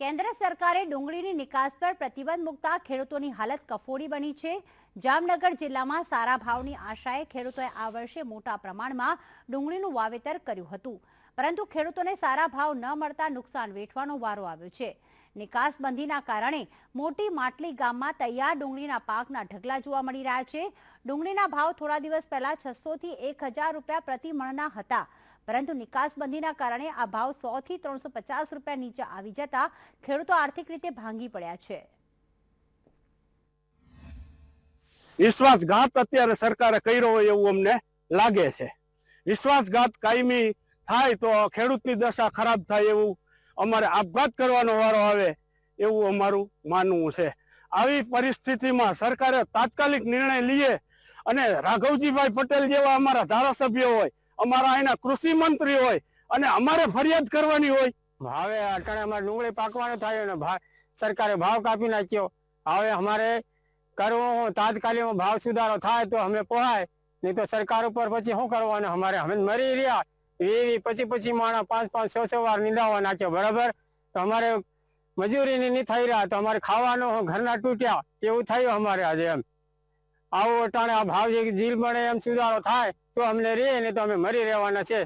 કેન્દ્ર સરકારે ડુંગળીની નિકાસ પર પ્રતિબંધ મૂકતા ખેડૂતોની હાલત કફોડી બની છે. જામનગર જિલ્લામાં સારા ભાવની આશાએ ખેડૂતોએ આ વર્ષે મોટા પ્રમાણમાં ડુંગળીનું વાવેતર કર્યું હતું. પરંતુ ખેડૂતોને સારા ભાવ ન મળતા નુકસાન વેઠવાનો વારો આવ્યો છે. નિકાસબંધીના કારણે મોટી માટલી ગામમાં તૈયાર ડુંગળીના પાકના ઢગલા જોવા મળી રહ્યા છે. ડુંગળીના ભાવ થોડા દિવસ પહેલા છસો થી એક રૂપિયા પ્રતિ મણના હતા. પરંતુ નિકાસબંધીના કારણે આ ભાવ સો થી ત્રણસો પચાસ રૂપિયા નીચે આવી જતા ખેડૂતો આર્થિક રીતે ભાંગી પડ્યા છે. વિશ્વાસઘાત અત્યારે સરકારે કર્યો હોય એવું અમને લાગે છે. વિશ્વાસઘાત કાયમી થાય તો ખેડૂતની દશા ખરાબ થાય એવું અમારે આપઘાત કરવાનો વારો આવે એવું અમારું માનવું છે. આવી પરિસ્થિતિમાં સરકારે તાત્કાલિક નિર્ણય લઈએ અને રાઘવજીભાઈ પટેલ જેવા અમારા ધારાસભ્યો હોય અમારા અહીંના કૃષિ મંત્રી હોય અને અમારે ફરિયાદ કરવાની હોય. ભાવે અટાણે અમારે ડુંગળી પાકવાનો થાય અને સરકારે ભાવ કાપી નાખ્યો. હવે અમારે કરવો તાત્કાલિક ભાવ સુધારો થાય તો અમે પોહાય. નહીં તો સરકાર ઉપર પછી શું કરવાનું? અમારે અમે મરી રહ્યા. એવી પછી પછી માણસ પાંચ પાંચ, છ છ વાર નિંદાવા નાખ્યો. બરાબર? તો અમારે મજૂરી નહીં થઈ રહ્યા. તો અમારે ખાવાનું ઘરના તૂટ્યા. એવું થયું અમારે આજે એમ. આવો અટાણે આ ભાવ જીલ મળે એમ સુધારો થાય, તો અમને રે ને તો અમે મરી રહેવાના છે.